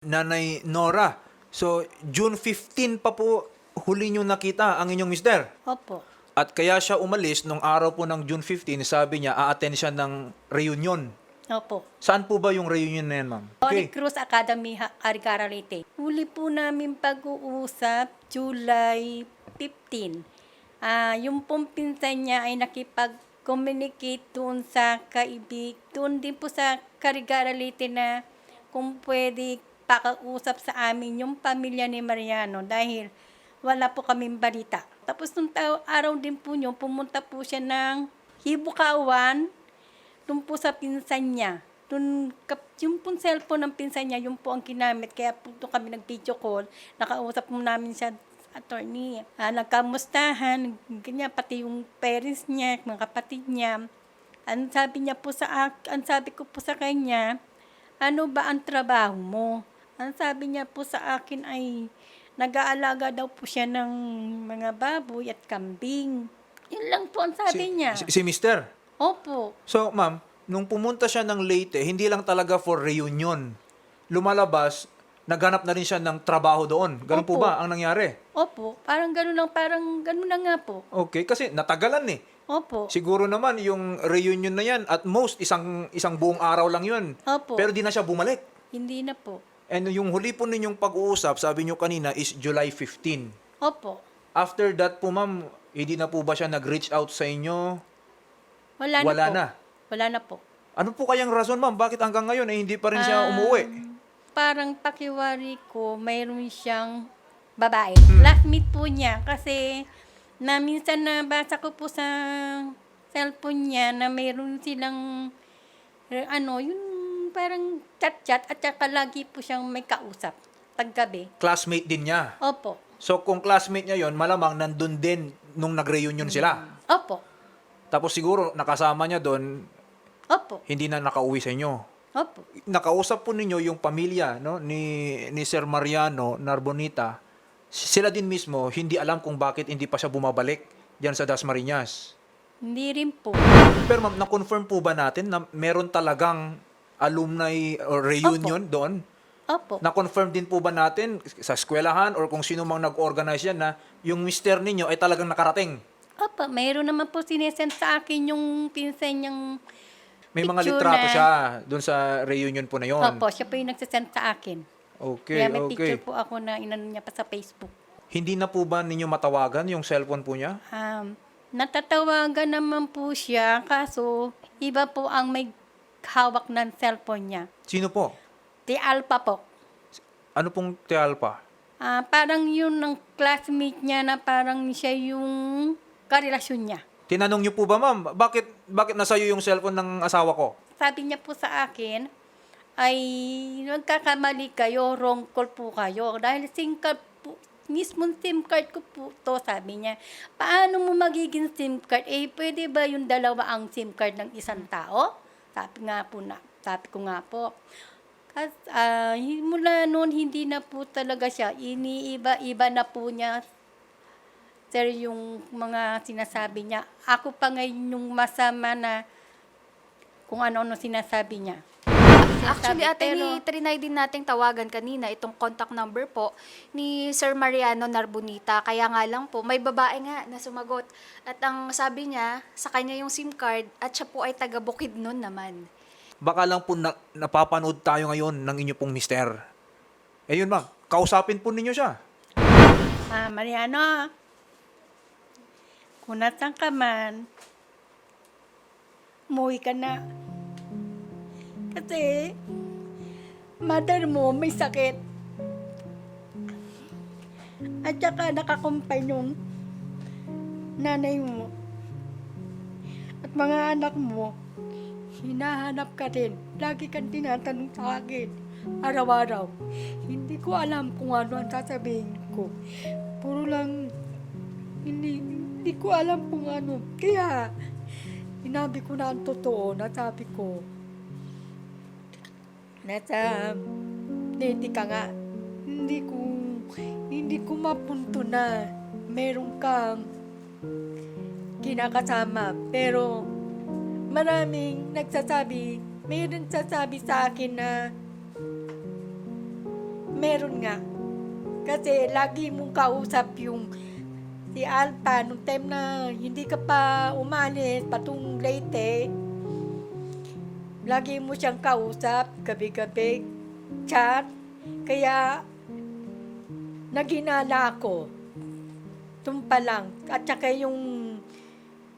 Nanay Nora. So, June 15 pa po huli nyo nakita ang inyong mister. Opo. At kaya siya umalis nung araw po ng June 15, sabi niya, a-attend siya ng reunion. Opo. Saan po ba yung reunion na yan, ma'am? Holy Cruz Academy, Ha- Arigara Leyte. Huli po namin pag-uusap, July 15. Ah, yung pong pinsan niya ay nakipag-communicate doon sa kaibig, doon din po sa Carigara Leyte na kung pwede pakausap sa amin yung pamilya ni Mariano dahil wala po kaming balita. Tapos nung tao, araw din po niyo, pumunta po siya ng Hibukawan, doon po sa pinsan niya. Doon, yung pong cellphone ng pinsan niya, yung po ang ginamit. Kaya po doon kami nag-video call. Nakausap mo namin siya, attorney. Ah, nagkamustahan, ganyan, pati yung parents niya, mga kapatid niya. Ang sabi niya po sa ang sabi ko po sa kanya, ano ba ang trabaho mo? Ang sabi niya po sa akin ay nag-aalaga daw po siya ng mga baboy at kambing. Yun lang po ang sabi si, niya. Si, si mister. Opo. So, ma'am, nung pumunta siya ng Leyte, hindi lang talaga for reunion. Lumalabas, naghanap na rin siya ng trabaho doon. Ganun po Opo. ba ang nangyari? Opo, parang gano'n lang, parang gano'n na nga po. Okay, kasi natagalan eh. Opo. Siguro naman yung reunion na yan, at most isang isang buong araw lang yun. Opo. Pero di na siya bumalik. Hindi na po. And yung huli po ninyong pag-uusap, sabi nyo kanina, is July 15. Opo. After that po, ma'am, hindi na po ba siya nag-reach out sa inyo? Wala na Wala po. na. Wala na po. Ano po kayang rason, ma'am? Bakit hanggang ngayon eh, hindi pa rin siya Um, umuwi? Parang pakiwari ko, mayroon siyang babae. Hmm. Classmate po niya kasi na minsan nabasa ko po sa cellphone niya na mayroon silang eh, ano, yung parang chat-chat at saka lagi po siyang may kausap paggabi. Classmate din niya. Opo. So kung classmate niya yon, malamang nandun din nung nag-reunion sila. Opo. Tapos siguro nakasama niya doon, Opo. hindi na nakauwi sa inyo. Opo. Nakausap po ninyo yung pamilya no ni ni Sir Mariano Narbonita. Sila din mismo hindi alam kung bakit hindi pa siya bumabalik diyan sa Dasmariñas. Hindi rin po. Pero ma'am, na-confirm po ba natin na meron talagang alumni or reunion doon? Opo. Na-confirm din po ba natin sa eskwelahan or kung sino mang nag-organize yan na yung mister ninyo ay talagang nakarating? Opo, mayroon naman po sinesend sa akin yung pinsan niyang May mga Picture litrato na- siya doon sa reunion po na yon. Opo, siya po yung nagsasend sa akin. Okay, Kaya may okay. picture po ako na inano niya pa sa Facebook. Hindi na po ba ninyo matawagan yung cellphone po niya? Um, natatawagan naman po siya, kaso iba po ang may hawak ng cellphone niya. Sino po? Ti Alpha po. Ano pong Tealpa? Ah, parang yun ng classmate niya na parang siya yung karelasyon niya. Tinanong niyo po ba, ma'am, bakit bakit nasa iyo yung cellphone ng asawa ko? Sabi niya po sa akin, ay nagkakamali kayo, wrong call po kayo. Dahil SIM card po, mismo SIM card ko po to, sabi niya. Paano mo magiging SIM card? Eh, pwede ba yung dalawa ang SIM card ng isang tao? Sabi nga po na, sabi ko nga po. Kas, ah, hi- mula noon, hindi na po talaga siya. Iniiba-iba na po niya sir, yung mga sinasabi niya. Ako pa ngayon yung masama na kung ano-ano sinasabi niya. Actually, ate, Pero- ni trinay din nating tawagan kanina itong contact number po ni Sir Mariano Narbonita. Kaya nga lang po, may babae nga na sumagot. At ang sabi niya, sa kanya yung SIM card at siya po ay taga Bukidnon naman. Baka lang po na, napapanood tayo ngayon ng inyo pong mister. Eh yun ma'am, kausapin po ninyo siya. Ah, Mariano, kung nasan ka man, umuwi ka na. Kasi, mother mo may sakit. At saka nakakumpay yung nanay mo. At mga anak mo, hinahanap ka din. Lagi kang tinatanong sa akin, araw-araw. Hindi ko alam kung ano ang sasabihin ko. Puro lang, hindi, hindi ko alam kung ano. Kaya, sinabi ko na ang totoo, nasabi ko, nasa, hindi ka nga, hindi ko, hindi ko mapunto na meron kang kinakasama. Pero, maraming nagsasabi, mayroon sasabi sa akin na Meron nga. Kasi lagi mong kausap yung si Alpa nung time na hindi ka pa umalis patong Leyte. Lagi mo siyang kausap, gabi-gabi, chat. Kaya naginala ako. Tumpa lang. At saka yung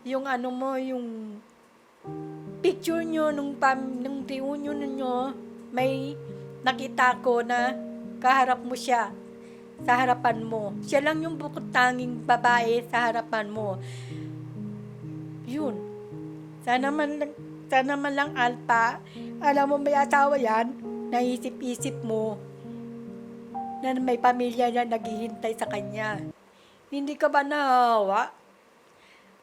yung ano mo, yung picture nyo nung, pam, nung reunion nyo, may nakita ko na kaharap mo siya sa harapan mo. Siya lang yung bukod tanging babae sa harapan mo. Yun. Sana man lang, sana man lang alpa, alam mo may asawa yan, naisip-isip mo na may pamilya na naghihintay sa kanya. Hindi ka ba nahawa?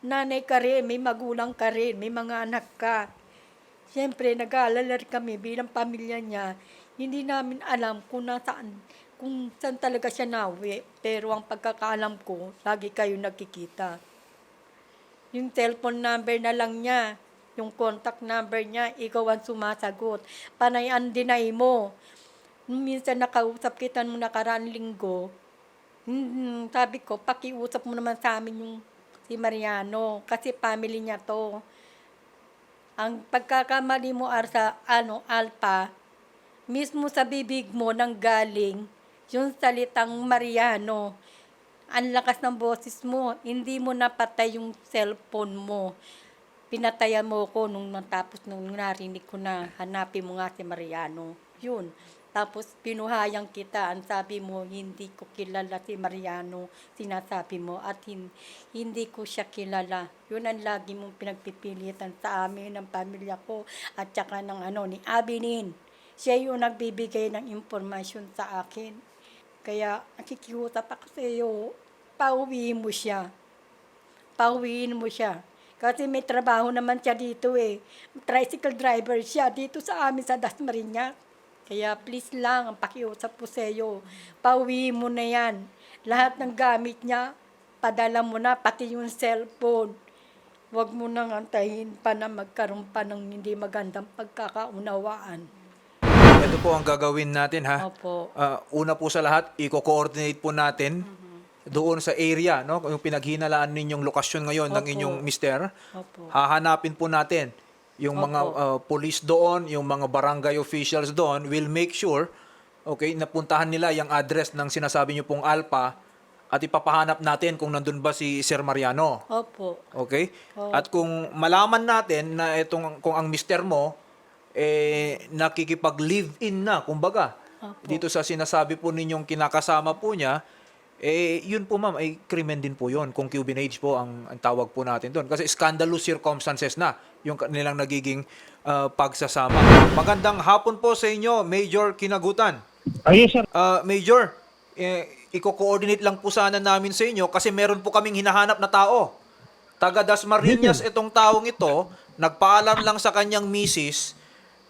Nanay ka rin, may magulang ka rin, may mga anak ka. Siyempre, nag-aalala kami bilang pamilya niya. Hindi namin alam kung nasaan, kung saan talaga siya nawi. Pero ang pagkakaalam ko, lagi kayo nagkikita. Yung cellphone number na lang niya, yung contact number niya, ikaw ang sumasagot. Panay ang deny mo. Minsan nakausap kita nung nakaraan linggo, hmm, sabi ko, pakiusap mo naman sa amin yung si Mariano kasi family niya to. Ang pagkakamali mo ar sa ano, Alpa, mismo sa bibig mo nang galing yung salitang Mariano. Ang lakas ng boses mo, hindi mo napatay yung cellphone mo. Pinatayan mo ko nung natapos nung narinig ko na hanapin mo nga si Mariano. Yun. Tapos pinuhayang kita, ang sabi mo, hindi ko kilala si Mariano, sinasabi mo, at hin- hindi ko siya kilala. Yun ang lagi mong pinagpipilitan sa amin, ng pamilya ko, at saka ng ano, ni Abinin. Siya yung nagbibigay ng impormasyon sa akin. Kaya nakikiusap ako sa iyo, pauwiin mo siya. Pauwiin mo siya. Kasi may trabaho naman siya dito eh. Tricycle driver siya dito sa amin sa Dasmariñas. Kaya please lang, ang pakiusap po sa iyo, pauwi mo na yan. Lahat ng gamit niya, padala mo na, pati yung cellphone. Huwag mo nang antayin pa na magkaroon pa ng hindi magandang pagkakaunawaan. Ito po ang gagawin natin ha. Opo. Ah, una po sa lahat, i-coordinate po natin doon sa area, no? Yung pinaghinalaan ninyong lokasyon ngayon ng Opo. inyong mister. Opo. Hahanapin po natin yung Opo. mga ah, police doon, yung mga barangay officials doon will make sure okay, napuntahan nila yung address ng sinasabi niyo pong Alpha at ipapahanap natin kung nandun ba si Sir Mariano. Opo. Okay? Oo. At kung malaman natin na itong kung ang mister mo eh nakikipag-live-in na, kumbaga, Opo. dito sa sinasabi po ninyong kinakasama po niya, eh yun po ma'am ay krimen din po yun kung cubinage po ang, ang tawag po natin doon kasi scandalous circumstances na yung kanilang nagiging ah, pagsasama. Magandang hapon po sa inyo, Major Kinagutan. Ah, yes, sir. Ah, Major, eh, i-coordinate lang po sana namin sa inyo kasi meron po kaming hinahanap na tao. Taga Dasmariñas itong taong ito, nagpaalam lang sa kanyang misis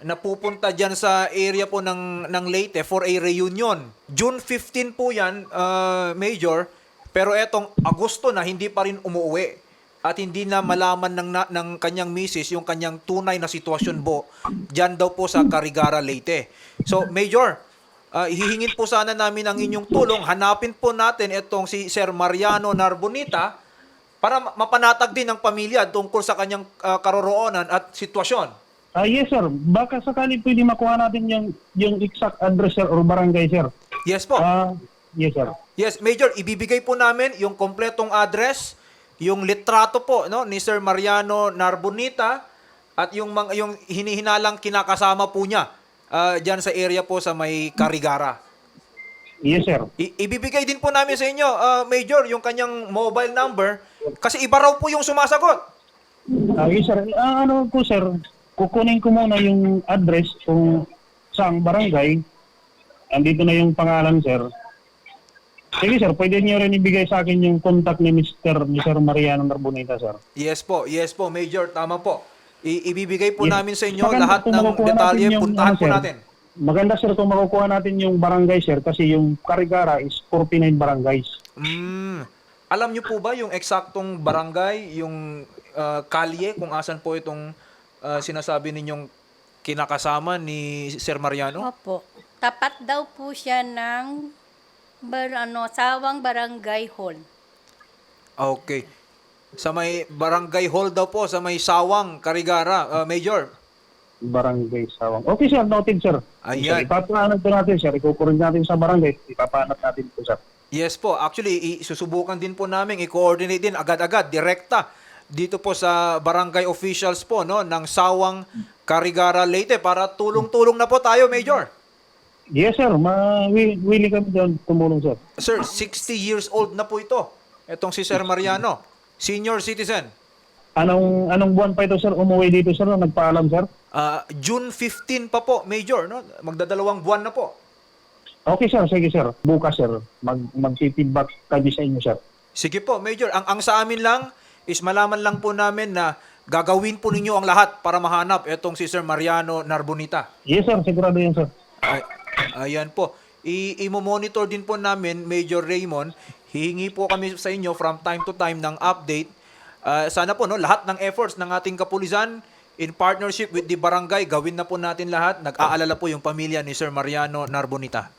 na pupunta dyan sa area po ng, ng Leyte for a reunion. June 15 po yan, ah, Major, pero etong Agosto na hindi pa rin umuwi at hindi na malaman ng, ng kanyang misis yung kanyang tunay na sitwasyon po dyan daw po sa Carigara, Leyte. So, Major, Ah, hihingin po sana namin ang inyong tulong. Hanapin po natin itong si Sir Mariano Narbonita para ma- mapanatag din ang pamilya tungkol sa kanyang ah, karoroonan at sitwasyon. Ah, yes, sir. Baka sakali pwede makuha natin yung, yung exact address, sir, or barangay, sir. Yes po. Ah, yes, sir. Yes, Major, ibibigay po namin yung kompletong address, yung litrato po no ni Sir Mariano Narbonita at yung mga yung hinihinalang kinakasama po niya ah, diyan sa area po sa may Carigara. Yes, sir. I- ibibigay din po namin sa inyo, ah, Major, yung kanyang mobile number kasi iba raw po yung sumasagot. Ah, yes, sir. Ah, ano po, sir, kukunin ko muna yung address kung saang barangay. Andito na yung pangalan, sir. Sige, sir. Pwede niyo rin ibigay sa akin yung contact ni Mr. ni Sir Mariano Narbonita, sir. Yes po, yes po, Major, tama po. I- ibibigay po Yes. namin sa inyo Maganda lahat ng detalye, yung, puntahan ano, po sir. natin. Maganda, sir, kung makukuha natin yung barangay, sir, kasi yung Carigara is 49 barangays. Mm. Alam niyo po ba yung eksaktong barangay, yung ah, kalye kung asan po itong ah, sinasabi ninyong kinakasama ni Sir Mariano? Opo. tapat daw po siya ng bar, ano, Sawang Barangay Hall. Okay. Sa may barangay hall daw po, sa may Sawang, Karigara, uh, Major. Barangay Sawang. Okay sir, noted sir. Ayan. Sir, po natin sir. Ikukurin natin sa barangay. Ipapahanap natin po sir. Yes po, actually, i- susubukan din po namin, i-coordinate din agad-agad, direkta, dito po sa barangay officials po, no, ng Sawang, Karigara, Leyte, para tulong-tulong na po tayo, Major. Yes sir, ma wi- willing kami doon tumulong sir. Sir, 60 years old na po ito. Itong si Sir Mariano, senior citizen. Anong anong buwan pa ito sir? Umuwi dito sir, nagpaalam sir? Ah, June 15 pa po, Major, no? Magdadalawang buwan na po. Okay sir, sige sir. Bukas sir, mag mag-feedback kami sa inyo sir. Sige po, Major. Ang, ang sa amin lang is malaman lang po namin na gagawin po ninyo ang lahat para mahanap itong si Sir Mariano Narbonita. Yes sir, sigurado yan sir. Ay, ayan po. I- monitor din po namin, Major Raymond. Hihingi po kami sa inyo from time to time ng update. Ah, sana po, no, lahat ng efforts ng ating kapulisan in partnership with the barangay, gawin na po natin lahat. Nag-aalala po yung pamilya ni Sir Mariano Narbonita.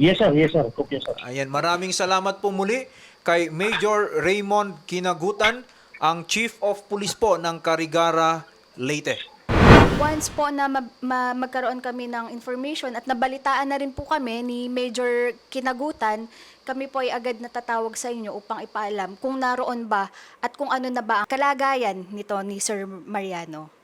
Yes sir, yes sir. Okay sir. Ayan, maraming salamat po muli kay Major Raymond Kinagutan, ang Chief of Police po ng Karigara, Leyte. Once po na ma- ma- magkaroon kami ng information at nabalitaan na rin po kami ni Major Kinagutan, kami po ay agad natatawag sa inyo upang ipaalam kung naroon ba at kung ano na ba ang kalagayan nito ni Sir Mariano.